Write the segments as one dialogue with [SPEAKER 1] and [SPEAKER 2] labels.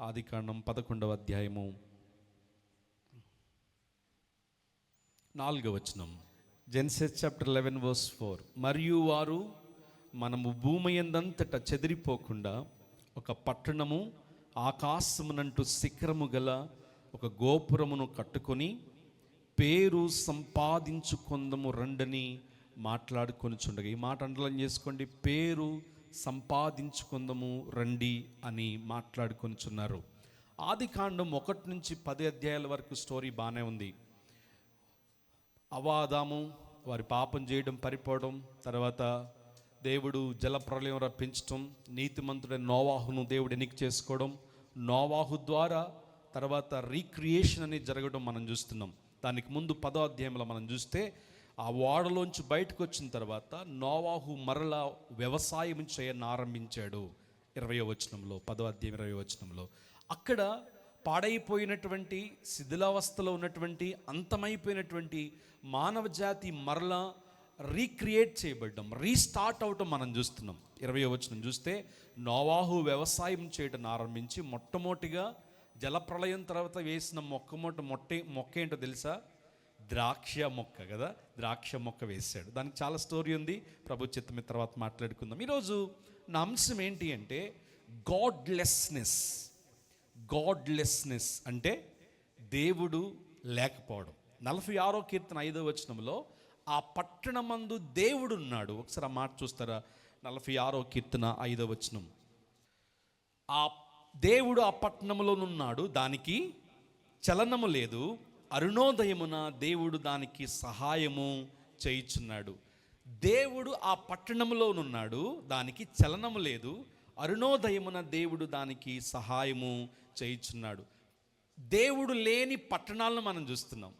[SPEAKER 1] ఆదికాండం పదకొండవ అధ్యాయము. నాలుగవ వచనం. Genesis chapter eleven verse four మరియు వారు మనము భూమి ఎందంతట చెదిరిపోకుండా ఒక పట్టణము ఆకాశమునంటూ శిఖరము గల ఒక గోపురమును కట్టుకొని పేరు సంపాదించుకుందము రండని మాట్లాడుకొని చుండగా ఈ మాట అండలం చేసుకోండి. పేరు సంపాదించుకుందము రండి అని మాట్లాడుకొనిచున్నారు. ఆది కాండం ఒకటి నుంచి పది అధ్యాయాల వరకు స్టోరీ బాగానే ఉంది. అవాదాము వారి పాపం చేయడం పరిపోవడం తర్వాత దేవుడు జలప్రలయం రప్పించటం నీతిమంతుడైన నోవాహును దేవుడు ఎన్నిక చేసుకోవడం నోవాహు ద్వారా తర్వాత రీక్రియేషన్ అనేది జరగడం మనం చూస్తున్నాం. దానికి ముందు పదో అధ్యాయంలో మనం చూస్తే ఆ ఓడలోంచి బయటకు వచ్చిన తర్వాత నోవాహు మరలా వ్యవసాయం చేయని ఆరంభించాడు. ఇరవయో వచనంలో పదో అధ్యాయం ఇరవై వచనంలో. అక్కడ పాడైపోయినటువంటి శిథిలావస్థలో ఉన్నటువంటి అంతమైపోయినటువంటి మానవ జాతి మరలా రీక్రియేట్ చేయబడ్డం రీస్టార్ట్ అవటం మనం చూస్తున్నాం. ఇరవై వచనం చూస్తే నోవాహు వ్యవసాయం చేయటం ఆరంభించి మొట్టమొదటిగా జలప్రలయం తర్వాత వేసిన మొక్కమొట్ట మొట్టే మొక్క ఏంటో తెలుసా? ద్రాక్ష మొక్క కదా? ద్రాక్ష మొక్క వేశాడు. దానికి చాలా స్టోరీ ఉంది. ప్రభు చిత్తమి తర్వాత మాట్లాడుకుందాం. ఈరోజు నా అంశం ఏంటి అంటే గాడ్లెస్నెస్. గాడ్లెస్నెస్ అంటే దేవుడు లేకపోవడం. నలభై ఆరో కీర్తన ఐదో వచనంలో ఆ పట్టణమందు దేవుడు ఉన్నాడు. ఒకసారి ఆ మాట చూస్తారా? నలభై ఆరో కీర్తన ఐదో వచనం. ఆ దేవుడు ఆ పట్టణంలోనున్నాడు. దానికి చలనము లేదు. అరుణోదయమున దేవుడు దానికి సహాయము చేయుచున్నాడు. దేవుడు ఆ పట్టణంలోనున్నాడు దానికి చలనము లేదు. అరుణోదయమున దేవుడు దానికి సహాయము చేయుచున్నాడు. దేవుడు లేని పట్టణాలను మనం చూస్తున్నాం.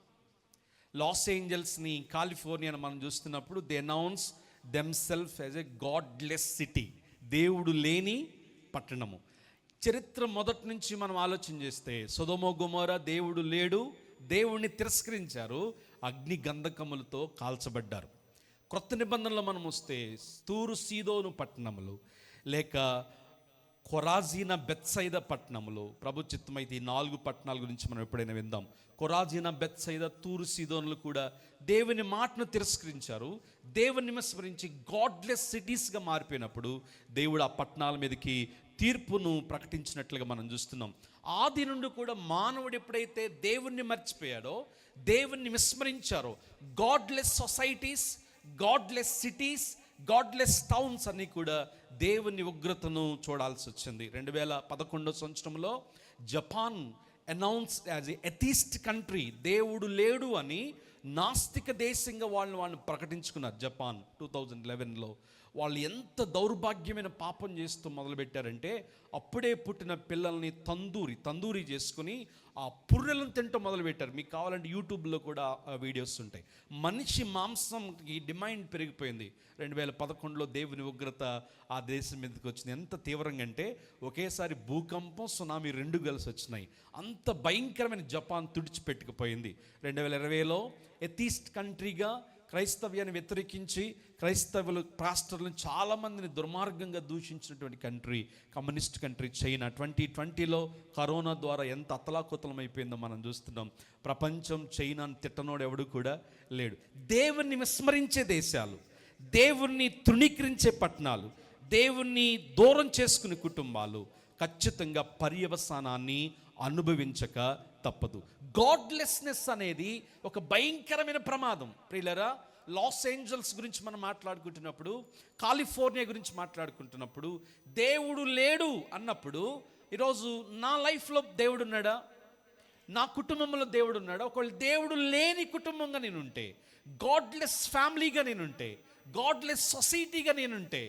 [SPEAKER 1] లాస్ ఏంజల్స్ని కాలిఫోర్నియాని మనం చూస్తున్నప్పుడు they announce them self as a godless city దేవుడు లేని పట్టణము. చరిత్ర మొదటి నుంచి మనం ఆలోచన చేస్తే సొదమో గుమోర దేవుడు లేడు దేవుణ్ణి తిరస్కరించారు అగ్ని గంధకములతో కాల్చబడ్డారు. క్రొత్త నిబంధనలో మనం వస్తే తూరు సీదోను పట్టణములు లేక కొరాజీన బెత్సైద పట్టణంలో ప్రభు చిత్తమైతే ఈ నాలుగు పట్టణాల గురించి మనం ఎప్పుడైనా విందాం. కొరాజీన బెత్సైద తూరు సీదోనులు కూడా దేవుని మాటను తిరస్కరించారు. దేవుని విస్మరించి గాడ్లెస్ సిటీస్గా మారిపోయినప్పుడు దేవుడు ఆ పట్టణాల మీదకి తీర్పును ప్రకటించినట్లుగా మనం చూస్తున్నాం. ఆది నుండి కూడా మానవుడు ఎప్పుడైతే దేవుణ్ణి మర్చిపోయాడో దేవుణ్ణి విస్మరించారో godless societies godless cities godless towns అన్నీ కూడా దేవుని ఉగ్రతను చూడాల్సి వచ్చింది. రెండు వేల పదకొండో సంవత్సరంలో Japan announce as a atheist country దేవుడు లేడు అని నాస్తిక దేశంగా వాళ్ళని వాళ్ళని ప్రకటించుకున్నారు జపాన్. టూ థౌజండ్ లెవెన్లో వాళ్ళు ఎంత దౌర్భాగ్యమైన పాపం చేస్తూ మొదలుపెట్టారంటే అప్పుడే పుట్టిన పిల్లల్ని తందూరి తందూరి చేసుకుని ఆ పుర్రెలను తింటూ మొదలుపెట్టారు. మీకు కావాలంటే యూట్యూబ్లో కూడా వీడియోస్ ఉంటాయి. మనిషి మాంసంకి డిమాండ్ పెరిగిపోయింది. రెండు వేల పదకొండులో దేవుని ఉగ్రత ఆ దేశం మీదకి వచ్చింది. ఎంత తీవ్రంగా అంటే ఒకేసారి భూకంపం సునామీ రెండు కలిసి వచ్చినాయి. అంత భయంకరమైన జపాన్ తుడిచిపెట్టుకుపోయింది. రెండు వేల ఇరవైలో ఎథీస్ట్ కంట్రీగా క్రైస్తవ్యాన్ని వ్యతిరేకించి క్రైస్తవులు పాస్టర్లను చాలామందిని దుర్మార్గంగా దూషించినటువంటి country communist country China. Twenty ట్వంటీలో కరోనా ద్వారా ఎంత అతలాకుతలం అయిపోయిందో మనం చూస్తున్నాం. ప్రపంచం చైనాను తిట్టనోడు ఎవడు కూడా లేడు. దేవుణ్ణి విస్మరించే దేశాలు దేవుణ్ణి తృణీకరించే పట్టణాలు దేవుణ్ణి దూరం చేసుకునే కుటుంబాలు ఖచ్చితంగా పర్యవసానాన్ని అనుభవించక తప్పదు. గాడ్లెస్నెస్ అనేది ఒక భయంకరమైన ప్రమాదం. ప్రియులరా లాస్ ఏంజల్స్ గురించి మనం మాట్లాడుకుంటున్నప్పుడు కాలిఫోర్నియా గురించి మాట్లాడుకుంటున్నప్పుడు దేవుడు లేడు అన్నప్పుడు ఈరోజు నా లైఫ్లో దేవుడు ఉన్నాడా నా కుటుంబంలో దేవుడు ఉన్నాడా ఒకవేళ దేవుడు లేని కుటుంబంగా నేనుంటే గాడ్లెస్ ఫ్యామిలీగా నేనుంటే గాడ్లెస్ సొసైటీగా నేను ఉంటే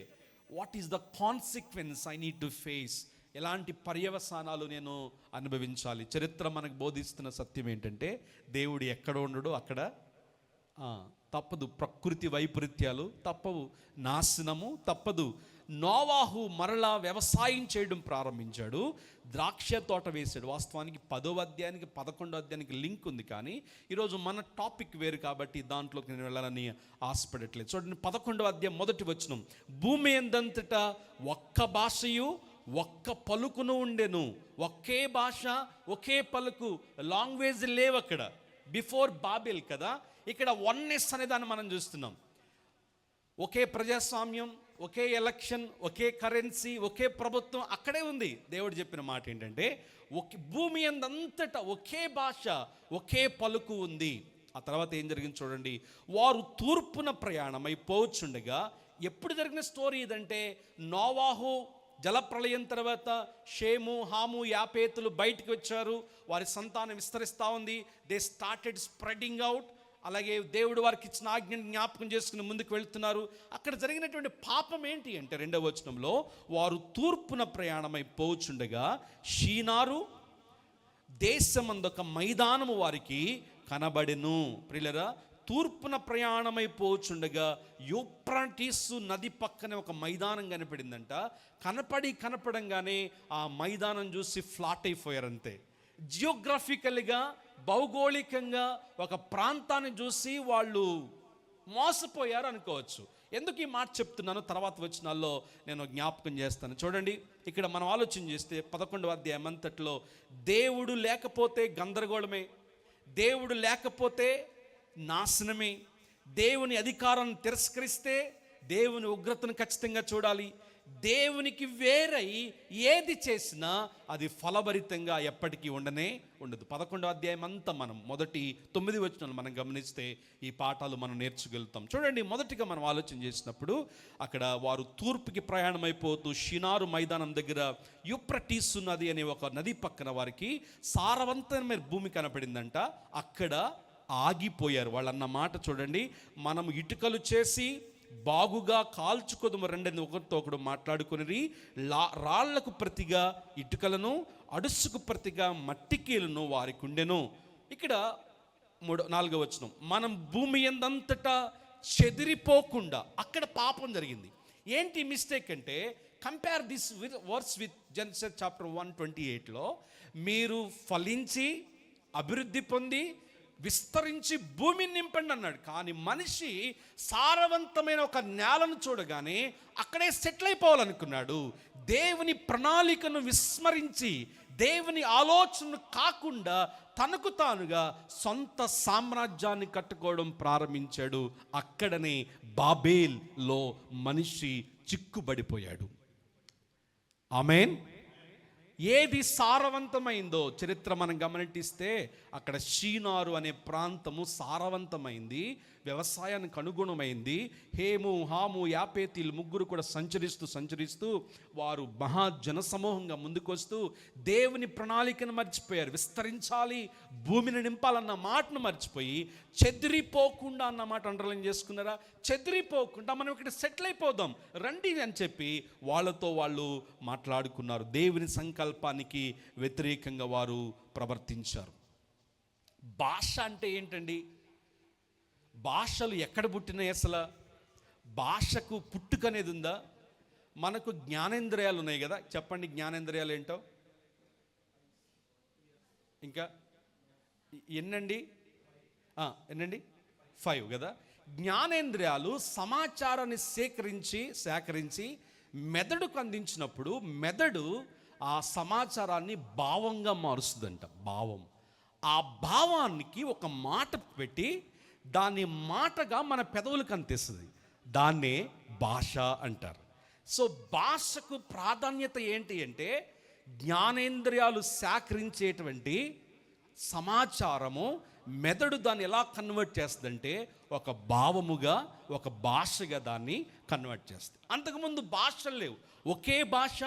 [SPEAKER 1] what is the consequence I need to face ఎలాంటి పర్యవసానాలు నేను అనుభవించాలి? చరిత్ర మనకు బోధిస్తున్న సత్యం ఏంటంటే దేవుడు ఎక్కడ ఉండడో అక్కడ తప్పదు. ప్రకృతి వైపరీత్యాలు తప్పవు. నాశనము తప్పదు. నోవాహు మరలా వ్యవసాయం చేయడం ప్రారంభించాడు. ద్రాక్ష తోట వేశాడు. వాస్తవానికి పదో అధ్యాయానికి పదకొండో అధ్యాయానికి లింక్ ఉంది కానీ ఈరోజు మన టాపిక్ వేరు కాబట్టి దాంట్లోకి నేను వెళ్ళాలని ఆశపడట్లేదు. చూడండి పదకొండవ అధ్యాయం మొదటి వచనం. భూమి ఎందంతటా ఒక్క భాషయు ఒక్క పలుకును ఉండెను. ఒకే భాష ఒకే పలుకు. లాంగ్వేజ్ లేవు అక్కడ. బిఫోర్ బాబిల్ కదా. ఇక్కడ వన్నెస్ అనే దాన్ని మనం చూస్తున్నాం. ఒకే ప్రజాస్వామ్యం ఒకే ఎలక్షన్ ఒకే కరెన్సీ ఒకే ప్రభుత్వం అక్కడే ఉంది. దేవుడు చెప్పిన మాట ఏంటంటే ఒకే భూమి అందంతటా ఒకే భాష ఒకే పలుకు ఉంది. ఆ తర్వాత ఏం జరిగింది చూడండి. వారు తూర్పున ప్రయాణమై పోవచ్చుండగా ఎప్పుడు జరిగిన స్టోరీ ఇదంటే నోవాహు జలప్రళయం తర్వాత షేము హాము యాపేతులు బయటికి వచ్చారు. వారి సంతానం విస్తరిస్తూ ఉంది. దే స్టార్టెడ్ స్ప్రెడింగ్ అవుట్ అలాగే దేవుడు వారికి ఇచ్చిన ఆజ్ఞను జ్ఞాపకం చేసుకుని ముందుకు వెళ్తున్నారు. అక్కడ జరిగినటువంటి పాపం ఏంటి అంటే రెండవ వచనంలో వారు తూర్పున ప్రయాణమై పోచుండగా షీనారు దేశమందొక మైదానము వారికి కనబడెను. ప్రియులరా తూర్పున ప్రయాణమైపోచుండగా యూప్రాంటీసు నది పక్కనే ఒక మైదానం కనపడిందంట. కనపడి కనపడంగానే ఆ మైదానం చూసి ఫ్లాట్ అయిపోయారు అంతే జియోగ్రఫికల్గా భౌగోళికంగా ఒక ప్రాంతాన్ని చూసి వాళ్ళు మోసపోయారు అనుకోవచ్చు. ఎందుకు ఈ మాట చెప్తున్నాను తర్వాత వచ్చినాల్లో నేను జ్ఞాపకం చేస్తాను. చూడండి ఇక్కడ మనం ఆలోచన చేస్తే పదకొండవ అధ్యాయం అంతట్లో దేవుడు లేకపోతే గందరగోళమే. దేవుడు లేకపోతే నాశనమే. దేవుని అధికారాన్ని తిరస్కరిస్తే దేవుని ఉగ్రతను ఖచ్చితంగా చూడాలి. దేవునికి వేరై ఏది చేసినా అది ఫలభరితంగా ఎప్పటికీ ఉండనే ఉండదు. పదకొండో అధ్యాయం అంతా మనం మొదటి తొమ్మిది వచనాలు మనం గమనిస్తే ఈ పాఠాలు మనం నేర్చుకెళ్తాం చూడండి మొదటిగా మనం ఆలోచన చేసినప్పుడు అక్కడ వారు తూర్పుకి ప్రయాణమైపోతూ షినారు మైదానం దగ్గర యుప్రటీస్ నది అనే ఒక నది పక్కన వారికి సారవంతమైన భూమి కనపడిందంట. అక్కడ ఆగిపోయారు. వాళ్ళు అన్న మాట చూడండి. మనం ఇటుకలు చేసి బాగుగా కాల్చుకోదము రెండని ఒకరితో ఒకడు మాట్లాడుకుని లా రాళ్ళకు ప్రతిగా ఇటుకలను అడుసుకు ప్రతిగా మట్టికీలను వారికి ఉండెను ఇక్కడ మూడో నాలుగో వచనం. మనం భూమి ఎందంతటా చెదిరిపోకుండా అక్కడ పాపం జరిగింది. ఏంటి మిస్టేక్ అంటే compare this with verse with Genesis chapter one twenty ఎయిట్లో మీరు ఫలించి అభివృద్ధి పొంది విస్తరించి భూమిని నింపండి అన్నాడు. కానీ మనిషి సారవంతమైన ఒక నేలను చూడగానే అక్కడే సెటిల్ అయిపోవాలనుకున్నాడు. దేవుని ప్రణాళికను విస్మరించి దేవుని ఆలోచనను కాకుండా తనకు తానుగా సొంత సామ్రాజ్యాన్ని కట్టుకోవడం ప్రారంభించాడు. అక్కడనే బాబేల్లో మనిషి చిక్కుబడిపోయాడు. ఆమెన్. ఏది సారవంతమైందో చరిత్ర మనం గమనిస్తే అక్కడ షీనారు అనే ప్రాంతము సారవంతమైంది. వ్యవసాయానికి అనుగుణమైంది. హేము హాము యాపేతిలు ముగ్గురు కూడా సంచరిస్తూ సంచరిస్తూ వారు మహా జనసమూహంగా ముందుకొస్తూ దేవుని ప్రణాళికను మర్చిపోయారు. విస్తరించాలి భూమిని నింపాలన్న మాటను మర్చిపోయి చెదిరిపోకుండా అన్న మాట అండర్లైన్ చేసుకున్నారా? చెదిరిపోకుండా మనం ఇక్కడ సెటిల్ అయిపోదాం రండి అని చెప్పి వాళ్ళతో వాళ్ళు మాట్లాడుకున్నారు. దేవుని సంకల్పానికి వ్యతిరేకంగా వారు ప్రవర్తించారు. భాష అంటే ఏంటండి? భాషలు ఎక్కడ పుట్టినాయి అసలు? భాషకు పుట్టుక అనేది ఉందా? మనకు జ్ఞానేంద్రియాలు ఉన్నాయి కదా? చెప్పండి జ్ఞానేంద్రియాలు ఏంటో? ఇంకా? ఎన్నండి? ఎన్నండి? ఫైవ్ కదా? జ్ఞానేంద్రియాలు సమాచారాన్ని సేకరించి సేకరించి మెదడుకు అందించినప్పుడు మెదడు ఆ సమాచారాన్ని భావంగా మారుస్తుందంట భావం. ఆ భావానికి ఒక మాట పెట్టి దాన్ని మాటగా మన పెదవులకు అంతేస్తుంది దాన్నే భాష అంటారు. సో భాషకు ప్రాధాన్యత ఏంటి అంటే జ్ఞానేంద్రియాలు సేకరించేటువంటి సమాచారము మెదడు దాన్ని ఎలా కన్వర్ట్ చేస్తుందంటే ఒక భావముగా ఒక భాషగా దాన్ని కన్వర్ట్ చేస్తుంది. అంతకుముందు భాషలు లేవు. ఒకే భాష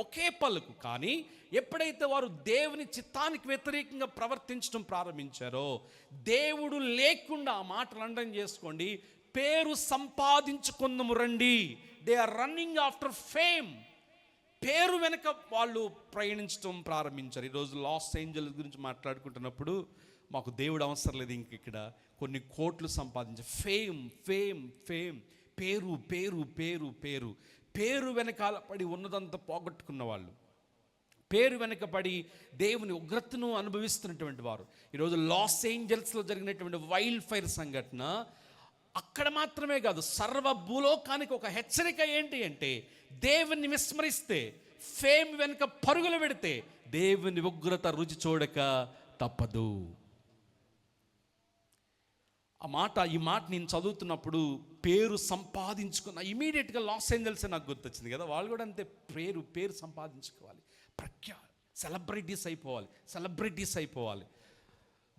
[SPEAKER 1] ఒకే పలుకు కానీ ఎప్పుడైతే వారు దేవుని చిత్తానికి వ్యతిరేకంగా ప్రవర్తించడం ప్రారంభించారో దేవుడు లేకుండా ఆ మాటలు అండం చేసుకోండి. పేరు సంపాదించుకుందము రండి. They are running after fame పేరు వెనక వాళ్ళు ప్రయాణించడం ప్రారంభించారు. ఈరోజు లాస్ ఏంజల్స్ గురించి మాట్లాడుకుంటున్నప్పుడు మాకు దేవుడు అవసరం లేదు ఇంక ఇక్కడ. కొన్ని కోట్లు సంపాదించే. ఫేమ్ ఫేమ్ ఫేమ్ పేరు పేరు పేరు పేరు. పేరు వెనకాల పడి ఉన్నదంతా పోగొట్టుకున్న వాళ్ళు. పేరు వెనకబడి దేవుని ఉగ్రతను అనుభవిస్తున్నటువంటి వారు. ఈరోజు లాస్ ఏంజల్స్లో జరిగినటువంటి వైల్డ్ ఫైర్ సంఘటన అక్కడ మాత్రమే కాదు సర్వ భూలోకానికి ఒక హెచ్చరిక ఏంటి అంటే దేవుని విస్మరిస్తే ఫేమ్ వెనుక పరుగులు పెడితే దేవుని ఉగ్రత రుచి చూడక తప్పదు. ఆ మాట ఈ మాట నేను చదువుతున్నప్పుడు పేరు సంపాదించుకున్న ఇమీడియట్గా లాస్ ఏంజల్స్ నాకు గుర్తొచ్చింది కదా. వాళ్ళు కూడా అంతే పేరు పేరు సంపాదించుకోవాలి. ప్రఖ్యా సెలబ్రిటీస్ అయిపోవాలి సెలబ్రిటీస్ అయిపోవాలి.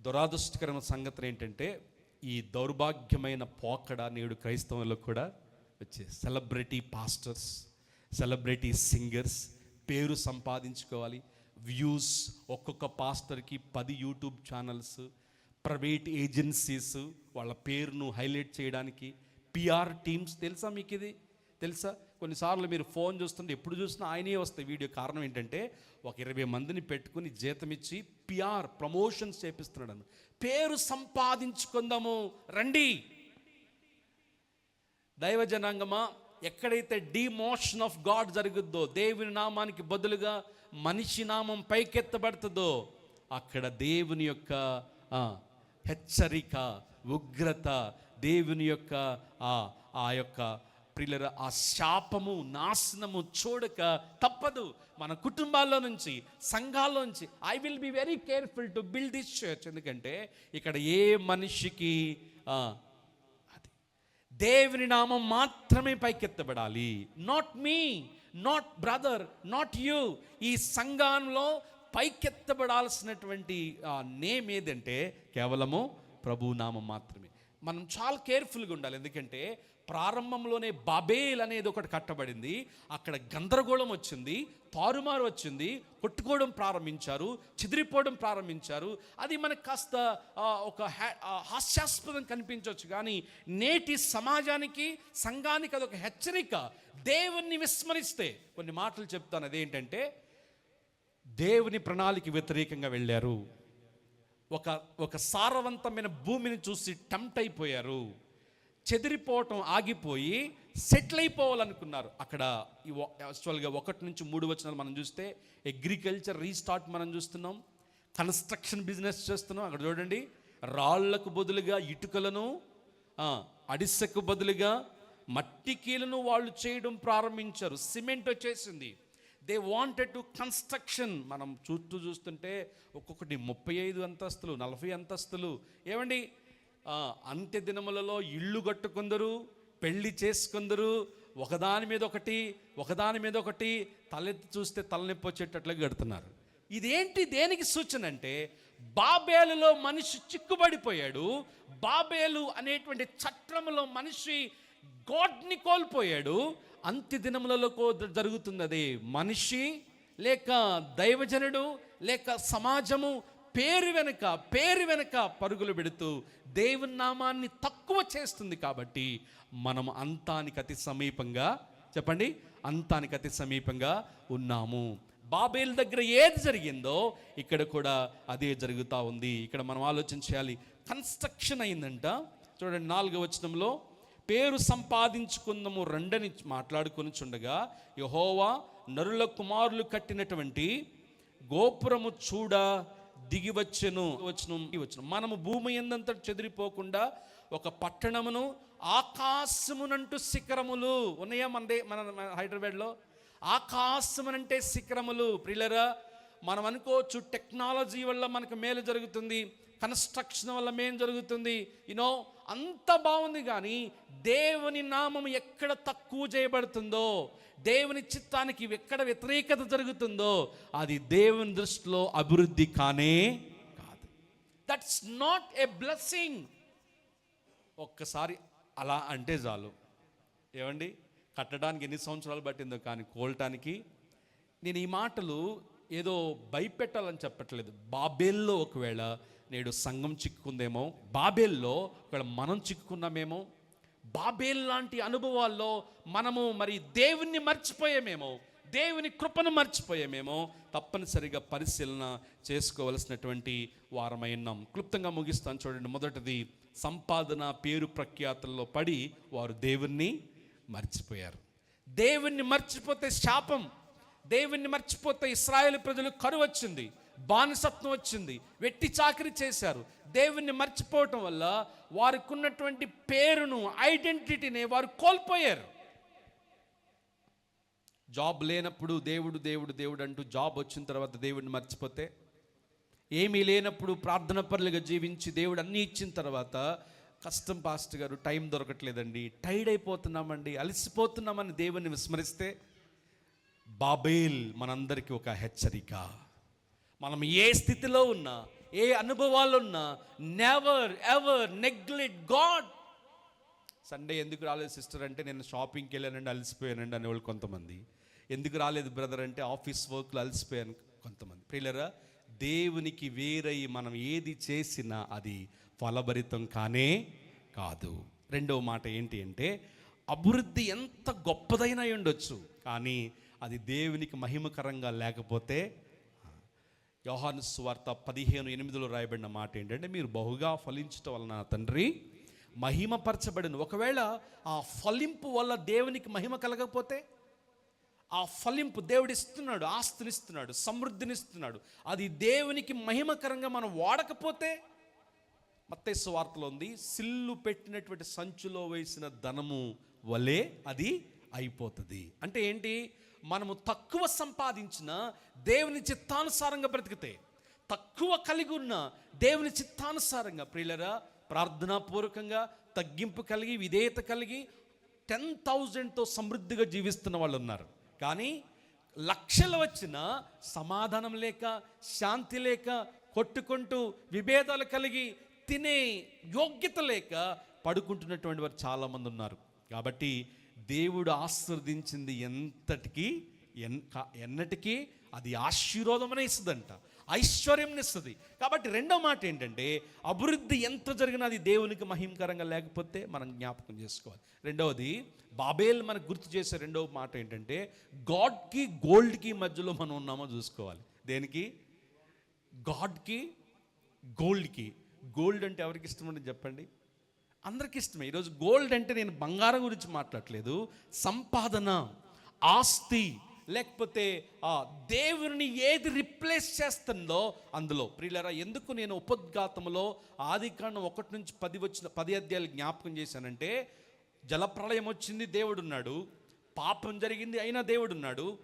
[SPEAKER 1] దురాదృష్టకరమైన సంగతి ఏంటంటే ఈ దౌర్భాగ్యమైన పోకడ నేడు క్రైస్తవంలో కూడా వచ్చే. సెలబ్రిటీ పాస్టర్స్ సెలబ్రిటీ సింగర్స్ పేరు సంపాదించుకోవాలి. వ్యూస్ ఒక్కొక్క పాస్టర్కి పది యూట్యూబ్ ఛానల్స్ ప్రైవేట్ ఏజెన్సీస్ వాళ్ళ పేరును హైలైట్ చేయడానికి పిఆర్ టీమ్స్ తెలుసా మీకు ఇది? తెలుసా? కొన్నిసార్లు మీరు ఫోన్ చూస్తుంటే ఎప్పుడు చూసినా ఆయనే వస్తాయి. వీడియో కారణం ఏంటంటే ఒక ఇరవై మందిని పెట్టుకుని జీతం ఇచ్చి పిఆర్ ప్రమోషన్స్ చేపిస్తున్నాడు పేరు సంపాదించుకుందాము. రండి. దైవ జనాంగమా ఎక్కడైతే డిమోషన్ ఆఫ్ గాడ్ జరుగుద్దో దేవుని నామానికి బదులుగా మనిషి నామం పైకెత్తబడుతుందో అక్కడ దేవుని యొక్క హెచ్చరిక ఉగ్రత దేవుని యొక్క ఆ ఆ యొక్క ప్రియులర ఆ శాపము నాశనము చూడక తప్పదు. మన కుటుంబాల్లో నుంచి సంఘాల్లో నుంచి. I will be very careful to build this church ఎందుకంటే ఇక్కడ ఏ మనిషికి ఆ, అది దేవుని నామం మాత్రమే పైకెత్తబడాలి. Not me not brother not you ఈ సంఘంలో పైకెత్తబడాల్సినటువంటి నేమ్ ఏదంటే కేవలము ప్రభునామం మాత్రమే. మనం చాలా కేర్ఫుల్గా ఉండాలి. ఎందుకంటే ప్రారంభంలోనే బాబేల్ అనేది ఒకటి కట్టబడింది. అక్కడ గందరగోళం వచ్చింది తారుమారు వచ్చింది కొట్టుకోవడం ప్రారంభించారు చిదిరిపోవడం ప్రారంభించారు. అది మనకు కాస్త ఒక హ్యా- హాస్యాస్పదం కనిపించవచ్చు. కానీ నేటి సమాజానికి సంఘానికి అదొక హెచ్చరిక. దేవుణ్ణి విస్మరిస్తే కొన్ని మాటలు చెప్తాను. అదేంటంటే దేవుని ప్రణాళిక వ్యతిరేకంగా వెళ్ళారు. ఒక ఒక సారవంతమైన భూమిని చూసి టంప్ట్ అయిపోయారు. చెదిరిపోవటం ఆగిపోయి సెటిల్ అయిపోవాలనుకున్నారు. అక్కడ యాక్చువల్గా ఒకటి నుంచి మూడు వచనాలు మనం చూస్తే అగ్రికల్చర్ రీస్టార్ట్ మనం చూస్తున్నాం కన్స్ట్రక్షన్ బిజినెస్ చేస్తున్నాం. అక్కడ చూడండి రాళ్ళకు బదులుగా ఇటుకలను అడిసెకు బదులుగా మట్టి కీలను వాళ్ళు చేయడం ప్రారంభించారు. సిమెంట్ వచ్చేసింది. దే వాంటెడ్ టు కన్స్ట్రక్షన్ మనం చుట్టూ చూస్తుంటే ఒక్కొక్కటి ముప్పై ఐదు అంతస్తులు నలభై అంతస్తులు. ఏమండి? అంత్య దినములలో ఇళ్ళు కట్టుకుందరు పెళ్ళి చేసుకుందరు ఒకదాని మీద ఒకటి ఒకదాని మీద ఒకటి తలెత్తి చూస్తే తలనొప్పి వచ్చేటట్లుగా కడుతున్నారు. ఇదేంటి దేనికి సూచన అంటే బాబేలులో మనిషి చిక్కుబడిపోయాడు బాబేలు అనేటువంటి చట్రములో మనిషి గాడ్ని కోల్పోయాడు అంత్య దినములలో జరుగుతున్నది మనిషి లేక దైవజనుడు లేక సమాజము పేరు వెనుక పేరు వెనుక పరుగులు పెడుతూ దేవుని నామాన్ని తక్కువ చేస్తుంది కాబట్టి మనం అంతానికి అతి సమీపంగా చెప్పండి అంతానికి అతి సమీపంగా ఉన్నాము. బాబేల్ దగ్గర ఏది జరిగిందో ఇక్కడ కూడా అదే జరుగుతూ ఉంది. ఇక్కడ మనం ఆలోచన చేయాలి. కన్స్ట్రక్షన్ అయిందంట. చూడండి నాలుగవచనంలో వచనంలో పేరు సంపాదించుకుందాము రెండని మాట్లాడుకొని చుండగా యహోవా నరుల కుమారులు కట్టినటువంటి గోపురము చూడ దిగి వచ్చెను వచ్చును వచ్చును. మనము భూమి ఎందంత చెదిరిపోకుండా ఒక పట్టణమును ఆకాశమునంటూ శిఖరములు ఉన్నాయా మనదే మన హైదరాబాద్లో? ఆకాశమునంటే శిఖరములు. ప్రిలరా మనం అనుకోవచ్చు టెక్నాలజీ వల్ల మనకు మేలు జరుగుతుంది. కన్స్ట్రక్షన్ వల్ల మేం జరుగుతుంది? యూనో అంత బాగుంది కానీ దేవుని నామం ఎక్కడ తక్కువ చేయబడుతుందో దేవుని చిత్తానికి ఎక్కడ వ్యతిరేకత జరుగుతుందో అది దేవుని దృష్టిలో అభివృద్ధి కానే కాదు. దట్స్ నాట్ ఎ బ్లెస్సింగ్ ఒక్కసారి అలా అంటే చాలు. ఏమండి? కట్టడానికి ఎన్ని సంవత్సరాలు పట్టిందో కానీ కోల్టానికి నేను ఈ మాటలు ఏదో భయపెట్టాలని చెప్పట్లేదు. బాబేల్లో ఒకవేళ నేడు సంఘం చిక్కుకుందేమో. బాబేల్లో ఇక్కడ మనం చిక్కుకున్నామేమో బాబేల్ లాంటి అనుభవాల్లో మనము మరి దేవుణ్ణి మర్చిపోయామేమో దేవుని కృపను మర్చిపోయామేమో తప్పనిసరిగా పరిశీలన చేసుకోవలసినటువంటి వారమై ఉన్నాం. క్లుప్తంగా ముగిస్తాను చూడండి. మొదటిది సంపాదన పేరు ప్రఖ్యాతుల్లో పడి వారు దేవుణ్ణి మర్చిపోయారు. దేవుణ్ణి మర్చిపోతే శాపం దేవుణ్ణి మర్చిపోతే ఇస్రాయేల్ ప్రజలు కరువు వచ్చింది బానిసత్వం వచ్చింది. వెట్టి చాకరీ చేశారు. దేవుణ్ణి మర్చిపోవటం వల్ల వారికి ఉన్నటువంటి పేరును ఐడెంటిటీని వారు కోల్పోయారు. జాబ్ లేనప్పుడు దేవుడు దేవుడు దేవుడు అంటూ జాబ్ వచ్చిన తర్వాత దేవుడిని మర్చిపోతే ఏమీ లేనప్పుడు ప్రార్థన పరులుగా జీవించి దేవుడు అన్నీ ఇచ్చిన తర్వాత కష్టం పాస్ట్ గారు టైం దొరకట్లేదండి. టైర్డ్ అయిపోతున్నామండి. అలసిపోతున్నామని దేవుణ్ణి విస్మరిస్తే బాబేల్ మనందరికీ ఒక హెచ్చరిక. మనం ఏ స్థితిలో ఉన్నా ఏ అనుభవాలు ఉన్నా never ever neglect God Sunday ఎందుకు రాలేదు సిస్టర్ అంటే నేను షాపింగ్కి వెళ్ళానండి అలసిపోయానండి అనేవాళ్ళు కొంతమంది. ఎందుకు రాలేదు బ్రదర్ అంటే ఆఫీస్ వర్క్లో అలసిపోయాను కొంతమంది. ప్రియులరా దేవునికి వేరై మనం ఏది చేసినా అది ఫలభరితం కానే కాదు. రెండవ మాట ఏంటి అంటే అభివృద్ధి ఎంత గొప్పదైనా అయి ఉండొచ్చు కానీ అది దేవునికి మహిమకరంగా లేకపోతే యోహాను స్వార్త పదిహేను ఎనిమిదిలో రాయబడిన మాట ఏంటంటే మీరు బహుగా ఫలించటం వలన తండ్రి మహిమపరచబడిన. ఒకవేళ ఆ ఫలింపు వల్ల దేవునికి మహిమ కలగకపోతే ఆ ఫలింపు దేవుడు ఇస్తున్నాడు సమృద్ధినిస్తున్నాడు అది దేవునికి మహిమకరంగా మనం వాడకపోతే మత్తే వార్తలో ఉంది సిల్లు పెట్టినటువంటి సంచులో వేసిన ధనము వలె అది అయిపోతుంది. అంటే ఏంటి? మనము తక్కువ సంపాదించిన దేవుని చిత్తానుసారంగా బ్రతికితే తక్కువ కలిగి ఉన్న దేవుని చిత్తానుసారంగా ప్రియులరా ప్రార్థనాపూర్వకంగా తగ్గింపు కలిగి విధేయత కలిగి టెన్ థౌజండ్తో సమృద్ధిగా జీవిస్తున్న వాళ్ళు ఉన్నారు. కానీ లక్షలు వచ్చిన సమాధానం లేక శాంతి లేక కొట్టుకుంటూ విభేదాలు కలిగి తినే యోగ్యత లేక పడుకుంటున్నటువంటి వారు చాలామంది ఉన్నారు. కాబట్టి దేవుడు ఆశీర్వదించింది ఎంతటికి? ఎన్ ఎన్నటికీ? అది ఆశీర్వాదమనే ఇస్తుందంట. ఐశ్వర్యం ఇస్తుంది. కాబట్టి రెండో మాట ఏంటంటే అభివృద్ధి ఎంత జరిగినా అది దేవునికి మహిమకరంగా లేకపోతే మనం జ్ఞాపకం చేసుకోవాలి. రెండవది బాబేల్ మనకు గుర్తు చేసే రెండవ మాట ఏంటంటే గాడ్కి గోల్డ్కి మధ్యలో మనం ఉన్నామో చూసుకోవాలి. దేనికి? గాడ్కి గోల్డ్కి. గోల్డ్ అంటే ఎవరికి ఇష్టం ఉంటుంది చెప్పండి? అందరికి ఇష్టమే. ఈరోజు గోల్డ్ అంటే నేను బంగారం గురించి మాట్లాడలేదు సంపాదన ఆస్తి లేకపోతే ఆ దేవుని ఏది రిప్లేస్ చేస్తుందో అందులో. ప్రియులరా ఎందుకు నేను ఉపద్ఘాతంలో ఆది కాండం ఒకటి నుంచి పది వచ్చిన పది అధ్యాయులు జ్ఞాపకం చేశానంటే జలప్రళయం వచ్చింది దేవుడు ఉన్నాడు పాపం జరిగింది అయినా దేవుడు ఉన్నాడు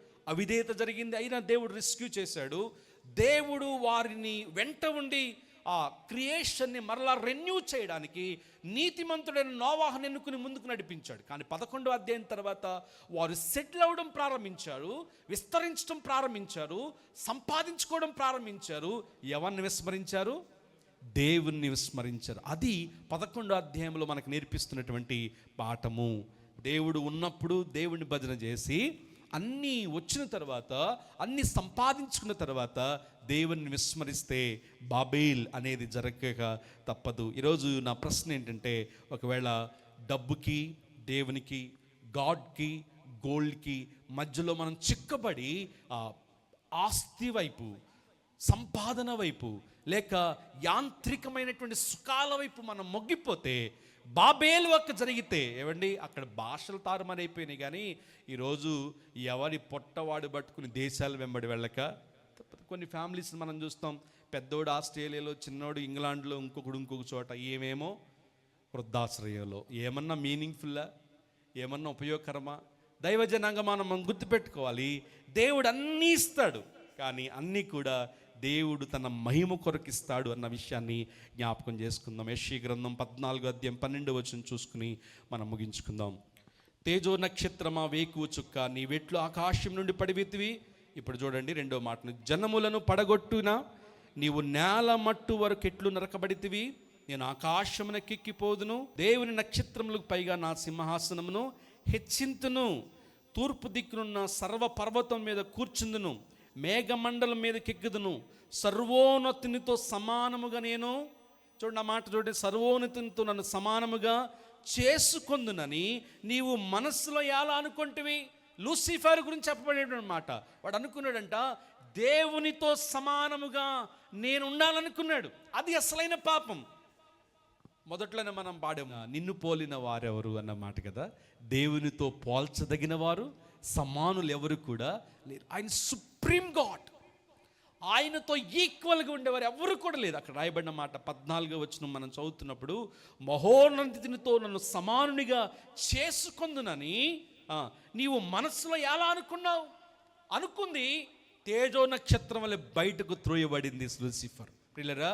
[SPEAKER 1] జరిగింది అయినా దేవుడు రెస్క్యూ చేశాడు. దేవుడు వారిని వెంట ఉండి ఆ క్రియేషన్ని మరలా రెన్యూ చేయడానికి నీతిమంతుడైన నోవాహను ఎన్నుకుని ముందుకు నడిపించాడు. కానీ పదకొండో అధ్యాయం తర్వాత వారు సెటిల్ అవ్వడం ప్రారంభించారు విస్తరించడం ప్రారంభించారు సంపాదించుకోవడం ప్రారంభించారు. ఎవరిని విస్మరించారు? దేవుణ్ణి విస్మరించారు. అది పదకొండో అధ్యాయంలో మనకు నేర్పిస్తున్నటువంటి పాఠము. దేవుడు ఉన్నప్పుడు దేవుణ్ణి భజన చేసి అన్నీ వచ్చిన తర్వాత అన్నీ సంపాదించుకున్న తర్వాత దేవుని విస్మరిస్తే బాబేల్ అనేది జరగక తప్పదు. ఈరోజు నా ప్రశ్న ఏంటంటే ఒకవేళ డబ్బుకి దేవునికి గాడ్కి గోల్డ్కి మధ్యలో మనం చిక్కబడి ఆస్తి వైపు సంపాదన వైపు లేక యాంత్రికమైనటువంటి సుఖాల వైపు మనం మొగ్గిపోతే బాబేలు వక్క జరిగితే ఏవండి అక్కడ భాషలు తారుమారైపోయినాయి కానీ ఈరోజు ఎవరి పొట్టవాడు పట్టుకుని దేశాలు వెంబడి వెళ్ళక కొన్ని ఫ్యామిలీస్ మనం చూస్తాం. పెద్దోడు ఆస్ట్రేలియాలో చిన్నోడు ఇంగ్లాండ్లో ఇంకొకడు ఇంకొక చోట ఏమేమో? వృద్ధాశ్రయంలో. ఏమన్నా మీనింగ్ఫుల్లా? ఏమన్నా ఉపయోగకరమా? దైవజనంగా మనం గుర్తుపెట్టుకోవాలి. దేవుడు అన్నీ ఇస్తాడు. కానీ అన్నీ కూడా దేవుడు తన మహిమ కొరకిస్తాడు అన్న విషయాన్ని జ్ఞాపకం చేసుకుందాం. యశ్వి గ్రంథం పద్నాలుగు అధ్యాయం పన్నెండు వచ్చిన చూసుకుని మనం ముగించుకుందాం. తేజో నక్షత్రమా వేకువ చుక్క నీ వెట్లు ఆకాశం నుండి పడివెత్తివి ఇప్పుడు చూడండి రెండో మాటను. జనములను పడగొట్టున నీవు నేల మట్టు వరకు ఎట్లు నరకబడితివి. నేను ఆకాశమునకెక్కిపోదును దేవుని నక్షత్రములకు పైగా నా సింహాసనమును హెచ్చింతును. తూర్పు దిక్కునున్న సర్వ పర్వతం మీద కూర్చుందును. మేఘమండలం మీదకి ఎక్కుదును సర్వోన్నతునితో సమానముగా నేను చూడండి ఆ మాట చూడండి సర్వోన్నతితో నన్ను సమానముగా చేసుకుందునని నీవు మనస్సులో ఎలా అనుకుంటువి? లూసిఫర్ గురించి చెప్పబడేటువంటి మాట. వాడు అనుకున్నాడంట దేవునితో సమానముగా నేను ఉండాలనుకున్నాడు. అది అసలైన పాపం. మొదట్లోనే మనం పాడాము నిన్ను పోలిన వారెవరు? అన్న మాట కదా. దేవునితో పోల్చదగిన వారు సమానులు ఎవరు కూడా లేరు. ఆయన సుప్రీం గాడ్. ఆయనతో ఈక్వల్గా ఉండేవారు ఎవరు కూడా లేదు అక్కడ రాయబడిన మాట పద్నాలుగో వచ్చిన మనం చదువుతున్నప్పుడు మహోన్నతినితో నన్ను సమానునిగా చేసుకుందునని నీవు మనసులో ఎలా అనుకున్నావు? అనుకుంది తేజో నక్షత్రం వల్ల బయటకు త్రోయబడింది లూసిఫర్. పిల్లరా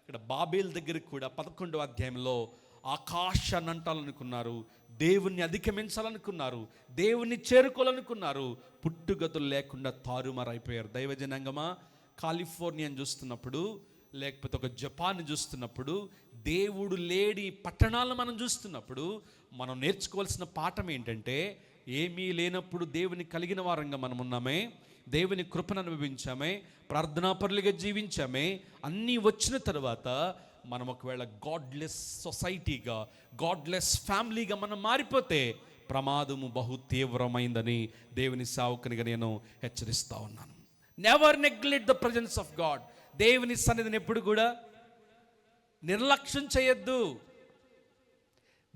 [SPEAKER 1] ఇక్కడ బాబేల్ దగ్గరికి కూడా పదకొండవ అధ్యాయంలో ఆకాశాన్ని అంటాలనుకున్నారు దేవుణ్ణి అధిగమించాలనుకున్నారు దేవుణ్ణి చేరుకోవాలనుకున్నారు పుట్టుగతులు లేకుండా తారుమారైపోయారు. దైవజనాంగమా? కాలిఫోర్నియాని చూస్తున్నప్పుడు లేకపోతే ఒక జపాన్ చూస్తున్నప్పుడు దేవుడు లేడి పట్టణాలను మనం చూస్తున్నప్పుడు మనం నేర్చుకోవాల్సిన పాఠం ఏంటంటే ఏమీ లేనప్పుడు దేవుని కలిగిన వారంగా మనం ఉన్నామే దేవుని కృపను అనుభవించామే ప్రార్థనాపరులుగా జీవించామే అన్నీ వచ్చిన తర్వాత మనం ఒకవేళ గాడ్లెస్ సొసైటీగా గాడ్లెస్ ఫ్యామిలీగా మనం మారిపోతే ప్రమాదము బహు తీవ్రమైందని దేవుని సావుకనిగా నేను హెచ్చరిస్తూ ఉన్నాను. Never neglect the presence of God దేవుని సన్నిధిని ఎప్పుడు కూడా నిర్లక్ష్యం చేయొద్దు.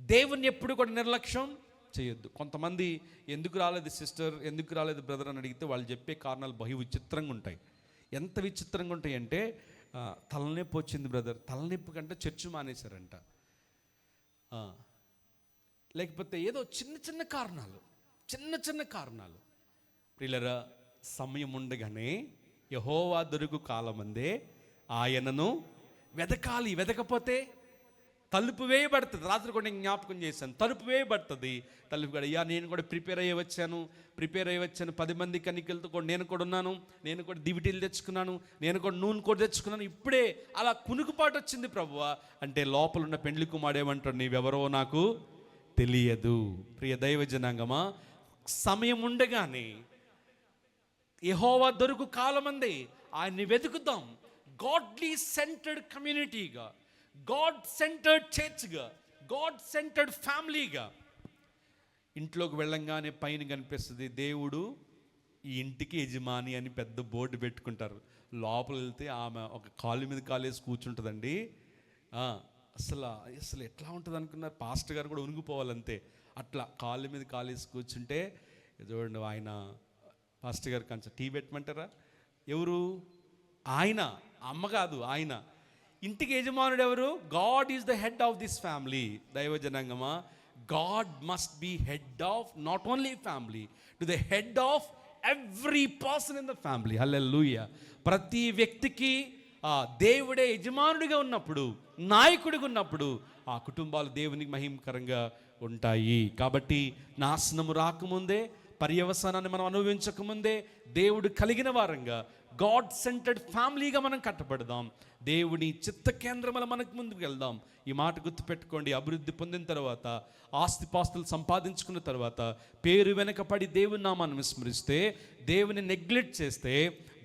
[SPEAKER 1] దేవుని ఎప్పుడు కూడా నిర్లక్ష్యం చేయొద్దు. కొంతమంది ఎందుకు రాలేదు సిస్టర్ ఎందుకు రాలేదు బ్రదర్ అని అడిగితే వాళ్ళు చెప్పే కారణాలు బహు విచిత్రంగా ఉంటాయి. ఎంత విచిత్రంగా ఉంటాయి అంటే తలనొప్పి వచ్చింది బ్రదర్ తలనొప్పి కంటే చర్చి మానేశారంట. లేకపోతే ఏదో చిన్న చిన్న కారణాలు చిన్న చిన్న కారణాలు. ప్రియులరా సమయం ఉండగానే యహోవా దొరుకు కాలమందే ఆయనను వెదకాలి వెదకపోతే తలుపు వేయబడుతుంది. రాత్రి కూడా నేను జ్ఞాపకం చేశాను. తలుపు వేయబడుతుంది. తలుపు కూడా అయ్యా నేను కూడా ప్రిపేర్ అయ్యి వచ్చాను. ప్రిపేర్ అయ్యి వచ్చాను. పది మంది కనికలతో కూడా నేను కూడా ఉన్నాను. నేను కూడా దివిటీలు తెచ్చుకున్నాను. నేను కూడా నూనె కూడా తెచ్చుకున్నాను. ఇప్పుడే అలా కునుకుపాటు వచ్చింది ప్రభువా. అంటే లోపల ఉన్న పెండ్లి కుమాడేమంటాడు నీవెవరో నాకు తెలియదు. ప్రియ దైవ జనాంగమా సమయం ఉండగానే యహోవా దొరుకు కాలమంది. ఆయన్ని వెతుకుతాం గాడ్లీ సెంటర్డ్ కమ్యూనిటీగా గాడ్ సెంటర్డ్ చర్చ్గా గాడ్ సెంటర్డ్ ఫ్యామిలీగా ఇంట్లోకి వెళ్ళంగానే పైన కనిపిస్తుంది దేవుడు ఈ ఇంటికి యజమాని అని పెద్ద బోర్డు పెట్టుకుంటారు. లోపల వెళ్తే ఆమె ఒక కాలు మీద కాలేసి కూర్చుంటుందండి. అసలు అసలు ఎట్లా ఉంటుంది అనుకున్నారు పాస్టర్ గారు కూడా ఉనిగిపోవాలంతే. అట్లా కాళ్ళ మీద కాలేసి కూర్చుంటే చూడండి ఆయన పాస్టర్ గారు కొంచెం టీ పెట్టమంటారా? ఎవరు? ఆయన అమ్మ కాదు ఆయన. ఇంటికి యజమానుడు ఎవరు? God is the head of this family దైవ జనాంగమా? God must be head of not only family to the head of every person in the family hallelujah ప్రతి వ్యక్తికి దేవుడే యజమానుడిగా ఉన్నప్పుడు నాయకుడిగా ఉన్నప్పుడు ఆ కుటుంబాలు దేవునికి మహిమకరంగా ఉంటాయి. కాబట్టి నాశనము రాకముందే పర్యవసానాన్ని మనం అనుభవించకముందే దేవుడు కలిగిన వారంగా గాడ్ సెంటర్డ్ ఫ్యామిలీగా మనం కట్టబడదాం. దేవుని చిత్త కేంద్రముల మనకు ముందుకు వెళ్దాం. ఈ మాట గుర్తుపెట్టుకోండి. అభివృద్ధి పొందిన తర్వాత ఆస్తిపాస్తులు సంపాదించుకున్న తర్వాత పేరు వెనకపడి దేవుని నామాన్ని విస్మరిస్తే దేవుని నెగ్లెక్ట్ చేస్తే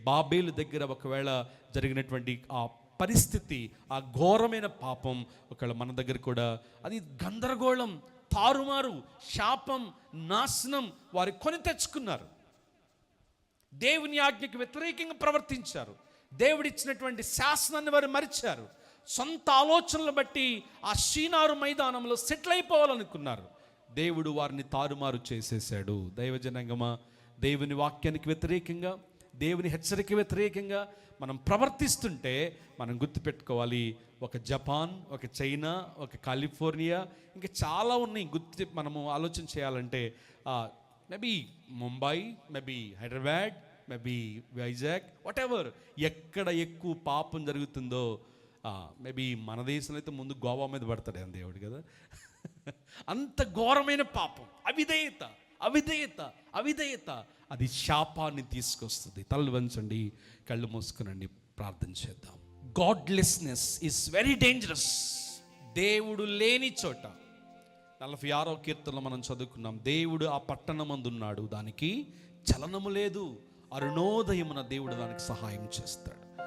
[SPEAKER 1] బాబేలు దగ్గర ఒకవేళ జరిగినటువంటి ఆ పరిస్థితి ఆ ఘోరమైన పాపం ఒకవేళ మన దగ్గర కూడా అది గందరగోళం తారుమారు శాపం నాశనం వారి కొని తెచ్చుకున్నారు. దేవుని ఆజ్ఞకి వ్యతిరేకంగా ప్రవర్తించారు. దేవుడిచ్చినటువంటి శాసనాన్ని వారు మరిచారు. సొంత ఆలోచనలు బట్టి ఆ షీనారు మైదానంలో సెటిల్ అయిపోవాలనుకున్నారు. దేవుడు వారిని తారుమారు చేసేశాడు. దైవజనంగమా దేవుని వాక్యానికి వ్యతిరేకంగా దేవుని హెచ్చరిక వ్యతిరేకంగా మనం ప్రవర్తిస్తుంటే మనం గుర్తుపెట్టుకోవాలి. ఒక జపాన్ ఒక చైనా ఒక కాలిఫోర్నియా ఇంకా చాలా ఉన్నాయి. గుర్తు మనము ఆలోచన చేయాలంటే maybe Mumbai maybe Hyderabad maybe Vizag whatever ఎక్కడ ఎక్కువ పాపం జరుగుతుందో మేబీ మన దేశంలో అయితే ముందు గోవా మీద పడతాడు దేవుడు కదా. అంత ఘోరమైన పాపం. అవిధేయత అవిధేయత అవిధేయత. అది శాపాన్ని తీసుకొస్తుంది. తలలు వంచండి కళ్ళు మూసుకునండి ప్రార్థన చేద్దాం. గాడ్లెస్నెస్ ఈస్ వెరీ డేంజరస్ దేవుడు లేని చోట నలభై ఆరో కీర్తనలో మనం చదువుకున్నాం దేవుడు ఆ పట్టణమందున్నాడు దానికి చలనము లేదు అరుణోదయమున దేవుడు దానికి సహాయం చేస్తాడు.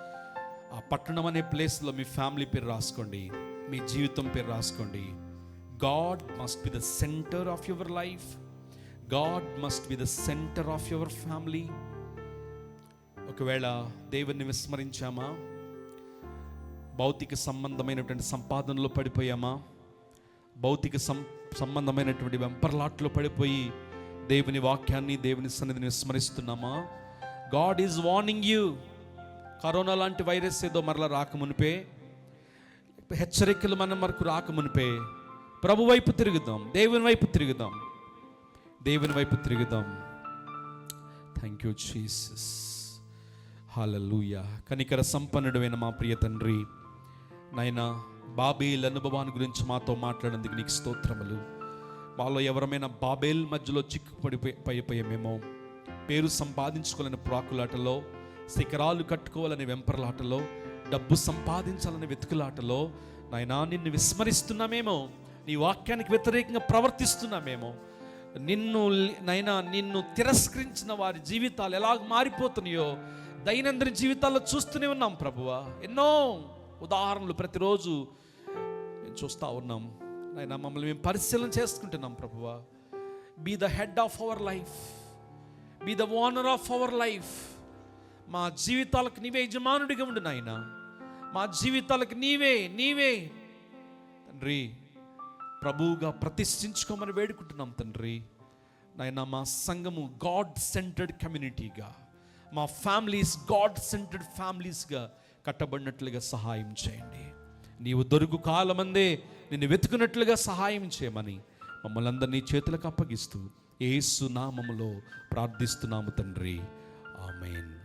[SPEAKER 1] ఆ పట్టణం అనే ప్లేస్లో మీ ఫ్యామిలీ పేరు రాసుకోండి మీ జీవితం పేరు రాసుకోండి. God must be the centre of your life God must be the centre of your family. ఒకవేళ దేవుణ్ణి విస్మరించామా? భౌతిక సంబంధమైనటువంటి సంపాదనలో పడిపోయామా? భౌతిక సం సంబంధమైనటువంటి వెంపర్లాట్లో పడిపోయి దేవుని వాక్యాన్ని దేవుని సన్నిధిని విస్మరిస్తున్నామా God is warning you corona లాంటి వైరస్ ఏదో మరలా రాకమునిపే. హెచ్చరికలు మనం మనకు రాకమునిపే. ప్రభు వైపు తిరుగుదాం దేవుని వైపు తిరుగుదాం. దేవుని వైపు తిరుగుదాం. థ్యాంక్ యూ జీసస్ హాలూయ కనికర సంపన్నుడమైన మా ప్రియ తండ్రి నాయనా బాబేల్ అనుభవాన్ని గురించి మాతో మాట్లాడేందుకు నీకు స్తోత్రములు. మాలో ఎవరమైనా బాబేల్ మధ్యలో చిక్కుపడిపోయిపోయామేమో పేరు సంపాదించుకోవాలని ప్రాకులాటలో శిఖరాలు కట్టుకోవాలని వెంపర్లాటలో డబ్బు సంపాదించాలని వెతుకులాటలో నాయనా నిన్ను విస్మరిస్తున్నామేమో నీ వాక్యానికి వ్యతిరేకంగా ప్రవర్తిస్తున్నామేమో నిన్ను నైనా నిన్ను తిరస్కరించిన వారి జీవితాలు ఎలా మారిపోతున్నాయో దైనందిన జీవితాల్లో చూస్తూనే ఉన్నాం ప్రభువా. ఎన్నో ఉదాహరణలు ప్రతిరోజు చూస్తూ ఉన్నాం. నైనా మమ్మల్ని మేము పరిశీలన చేసుకుంటున్నాం ప్రభువ. Be the head of our life be the owner of our life మా జీవితాలకు నీవే యజమానుడిగా ఉండు నాయన. మా జీవితాలకు నీవే నీవే. తండ్రి ప్రభువుగా ప్రతిష్ఠించుకోమని వేడుకుంటున్నాం తండ్రి. నాయన మా సంఘము గాడ్ సెంటర్డ్ కమ్యూనిటీగా మా ఫ్యామిలీస్ గాడ్ సెంటర్డ్ ఫ్యామిలీస్గా కట్టబడినట్లుగా సహాయం చేయండి. నీవు దొరుకు కాలమందే నిన్ను వెతుకున్నట్లుగా సహాయం చేయమని మమ్మల్ని అందరినీ చేతులకు అప్పగిస్తూ ఏసు నామములో ప్రార్థిస్తున్నాము తండ్రి. ఆమెన్.